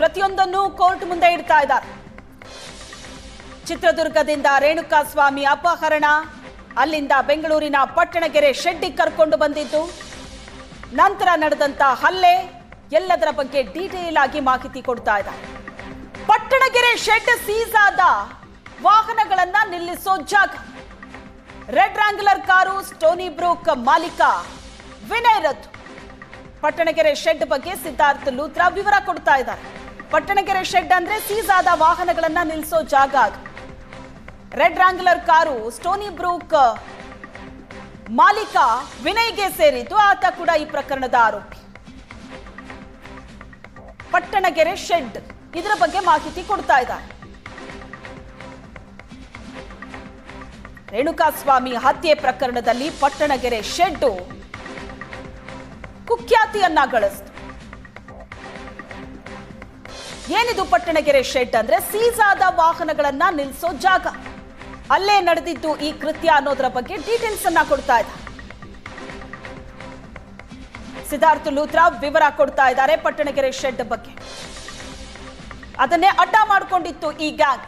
ಪ್ರತಿಯೊಂದನ್ನು ಕೋರ್ಟ್ ಮುಂದೆ ಇಡ್ತಾ ಇದ್ದಾರೆ. ಚಿತ್ರದುರ್ಗದಿಂದ ರೇಣುಕಾಸ್ವಾಮಿ ಅಪಹರಣ, ಅಲ್ಲಿಂದ ಬೆಂಗಳೂರಿನ ಪಟ್ಟಣಗೆರೆ ಶೆಡ್ಡಿ ಕರ್ಕೊಂಡು ಬಂದಿದ್ದು, ನಂತರ ನಡೆದಂತ ಹಲ್ಲೆ ಎಲ್ಲದರ ಬಗ್ಗೆ ಡೀಟೇಲ್ ಆಗಿ ಮಾಹಿತಿ ಕೊಡ್ತಾ ಇದ್ದಾರೆ. ಪಟ್ಟಣಗೆರೆ ಶೆಡ್ ಸೀಸ್ ಆದ ವಾಹನಗಳನ್ನ ನಿಲ್ಲಿಸೋ ಜಾಗ. Red wrangler car Stony Brook ಮಾಲೀಕ ವಿನಯ್ ರಥ್ ಪಟ್ಟಣಗೆರೆ ಶೆಡ್ ಬಗ್ಗೆ ಸಿದ್ಧಾರ್ಥ್ ಲೂತ್ರ ವಿವರ ಕೊಡ್ತಾ ಇದ್ದಾರೆ. ಪಟ್ಟಣಗೆರೆ ಶೆಡ್ ಅಂದ್ರೆ ಸೀಸ್ ಆದ ವಾಹನಗಳನ್ನ ನಿಲ್ಲಿಸೋ ಜಾಗ red wrangler car Stony Brook ಮಾಲೀಕ ವಿನಯ್ಗೆ ಸೇರಿದ್ದು ಆತ ಕೂಡ ಈ ಪ್ರಕರಣದ ಆರೋಪಿ. ಪಟ್ಟಣಗೆರೆ ಶೆಡ್ ಇದರ ಬಗ್ಗೆ ಮಾಹಿತಿ ಕೊಡ್ತಾ ಇದ್ದಾರೆ. ರೇಣುಕಾಸ್ವಾಮಿ ಹತ್ಯೆ ಪ್ರಕರಣದಲ್ಲಿ ಪಟ್ಟಣಗೆರೆ ಶೆಡ್ಡು ಕುಖ್ಯಾತಿಯನ್ನ ಗಳಿಸಿತು ಏನಿದು ಪಟ್ಟಣಗೆರೆ ಶೆಡ್ ಅಂದ್ರೆ ಸೀಸಾದ ವಾಹನಗಳನ್ನ ನಿಲ್ಲಿಸೋ ಜಾಗ. ಅಲ್ಲೇ ನಡೆದಿದ್ದು ಈ ಕೃತ್ಯ ಅನ್ನೋದರ ಬಗ್ಗೆ ಡೀಟೇಲ್ಸ್ ಅನ್ನ ಕೊಡ್ತಾ ಇದ್ದ. ಸಿದ್ಧಾರ್ಥ ಲೂತ್ರಾ ವಿವರ ಕೊಡ್ತಾ ಇದ್ದಾರೆ ಪಟ್ಟಣಗೆರೆ ಶೆಡ್ ಬಗ್ಗೆ. ಅದನ್ನೇ ಅಡ್ಡ ಮಾಡಿಕೊಂಡಿತ್ತು ಈ ಗ್ಯಾಂಗ್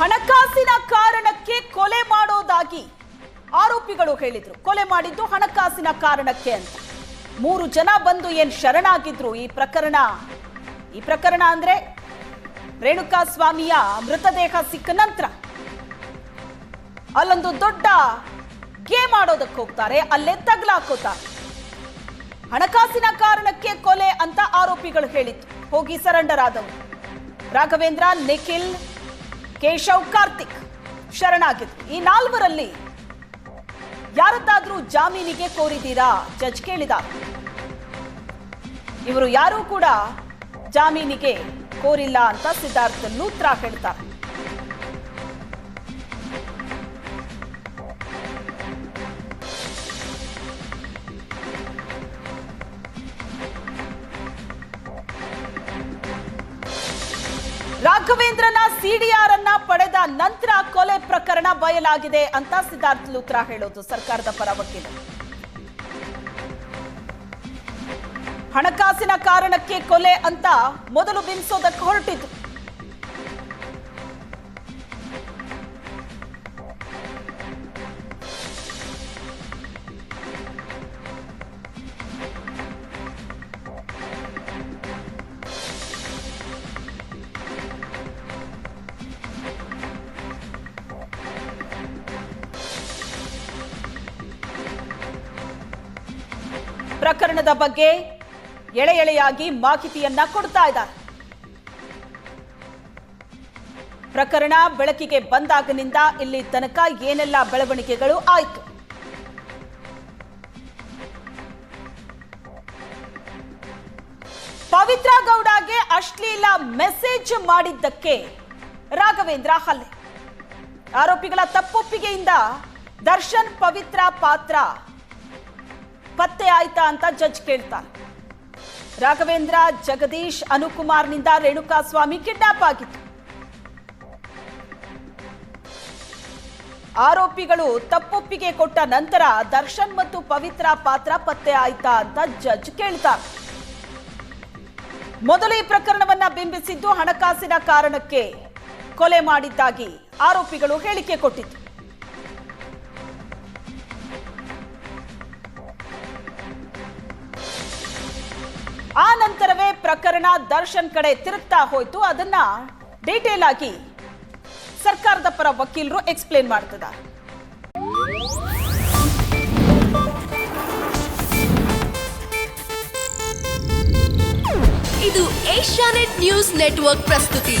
ಹಣಕಾಸಿನ ಕಾರಣಕ್ಕೆ ಕೊಲೆ ಮಾಡೋದಾಗಿ ಆರೋಪಿಗಳು ಹೇಳಿದ್ರು. ಕೊಲೆ ಮಾಡಿದ್ದು ಹಣಕಾಸಿನ ಕಾರಣಕ್ಕೆ ಅಂತ. ಮೂರು ಜನ ಬಂದು ಏನ್ ಶರಣಾಗಿದ್ರು ಈ ಪ್ರಕರಣ? ಈ ಪ್ರಕರಣ ಅಂದ್ರೆ ರೇಣುಕಾ ಸ್ವಾಮಿಯ ಮೃತದೇಹ ಸಿಕ್ಕ ನಂತರ ಅಲ್ಲೊಂದು ದೊಡ್ಡ ಗೇಮ್ ಆಡೋದಕ್ಕೆ ಹೋಗ್ತಾರೆ, ಅಲ್ಲೇ ತಗ್ಲಾಕೋತಾರೆ. ಹಣಕಾಸಿನ ಕಾರಣಕ್ಕೆ ಕೊಲೆ ಅಂತ ಆರೋಪಿಗಳು ಹೇಳಿತ್ತು ಹೋಗಿ ಸರೆಂಡರ್ ಆದವು ರಾಘವೇಂದ್ರ, ನಿಖಿಲ್ ಕೇಶವ್ ಕಾರ್ತಿಕ್ ಶರಣಾಗಿದ್ರು ಈ ನಾಲ್ವರಲ್ಲಿ ಯಾರದ್ದಾದ್ರೂ ಜಾಮೀನಿಗೆ ಕೋರಿದ್ದೀರಾ? ಜಜ್ ಕೇಳಿದ ಇವರು ಯಾರೂ ಕೂಡ ಜಾಮೀನಿಗೆ ಕೋರಿಲ್ಲ ಅಂತ ಸಿದ್ಧಾರ್ಥ ಲೂತ್ರ ಹೇಳ್ತಾರೆ ರಾಘವೇಂದ್ರನ ಸಿಡಿಆರ್ ಅನ್ನ ಪಡೆದ ನಂತರ ಕೊಲೆ ಪ್ರಕರಣ ಬಯಲಾಗಿದೆ ಅಂತ ಸಿದ್ಧಾರ್ಥ್ ಲೂತ್ರ ಹೇಳೋದು ಸರ್ಕಾರದ ಪರ ವಕೀಲ. ಹಣಕಾಸಿನ ಕಾರಣಕ್ಕೆ ಕೊಲೆ ಅಂತ ಮೊದಲು ಬಿಂಬಿಸೋದಕ್ಕೆ ಹೊರಟಿದ್ದು. ಪ್ರಕರಣದ ಬಗ್ಗೆ ಎಳೆ ಎಳೆಯಾಗಿ ಮಾಹಿತಿಯನ್ನ ಕೊಡ್ತಾ ಇದ್ದಾರೆ. ಪ್ರಕರಣ ಬೆಳಕಿಗೆ ಬಂದಾಗನಿಂದ ಇಲ್ಲಿ ತನಕ ಏನೆಲ್ಲ ಬೆಳವಣಿಗೆಗಳು ಆಯ್ತು? ಪವಿತ್ರ ಗೌಡಗೆ ಅಶ್ಲೀಲ ಮೆಸೇಜ್ ಮಾಡಿದ್ದಕ್ಕೆ ರಾಘವೇಂದ್ರ ಹಲ್ಲೆ. ಆರೋಪಿಗಳ ತಪ್ಪೊಪ್ಪಿಗೆಯಿಂದ ದರ್ಶನ್ ಪವಿತ್ರ ಪಾತ್ರ ಪತ್ತೆ ಆಯ್ತಾ ಅಂತ ಜಡ್ಜ್ ಕೇಳ್ತಾನೆ ರಾಘವೇಂದ್ರ, ಜಗದೀಶ್, ಅನುಕುಮಾರ್ನಿಂದ ರೇಣುಕಾ ಸ್ವಾಮಿ ಕಿಡ್ನಾಪ್ ಆಗಿತ್ತು ಆರೋಪಿಗಳು ತಪ್ಪೊಪ್ಪಿಗೆ ಕೊಟ್ಟ ನಂತರ ದರ್ಶನ್ ಮತ್ತು ಪವಿತ್ರ ಪಾತ್ರ ಪತ್ತೆ ಆಯ್ತಾ ಅಂತ ಜಡ್ಜ್ ಕೇಳ್ತಾರೆ. ಮೊದಲು ಈ ಪ್ರಕರಣವನ್ನ ಬಿಂಬಿಸಿದ್ದು ಹಣಕಾಸಿನ ಕಾರಣಕ್ಕೆ ಕೊಲೆ ಮಾಡಿದ್ದಾಗಿ ಆರೋಪಿಗಳು ಹೇಳಿಕೆ ಕೊಟ್ಟಿತ್ತು ಆ ನಂತರವೇ ಪ್ರಕರಣ ದರ್ಶನ್ ಕಡೆ ತಿರುಗ್ತಾ ಹೋಯ್ತು. ಅದನ್ನ ಡೀಟೇಲ್ ಆಗಿ ಸರ್ಕಾರದ ಪರ ವಕೀಲರು ಎಕ್ಸ್ಪ್ಲೇನ್ ಮಾಡ್ತಿದ್ದಾರೆ. ಇದು ಏಷ್ಯಾನೆಟ್ ನ್ಯೂಸ್ ನೆಟ್ವರ್ಕ್ ಪ್ರಸ್ತುತಿ.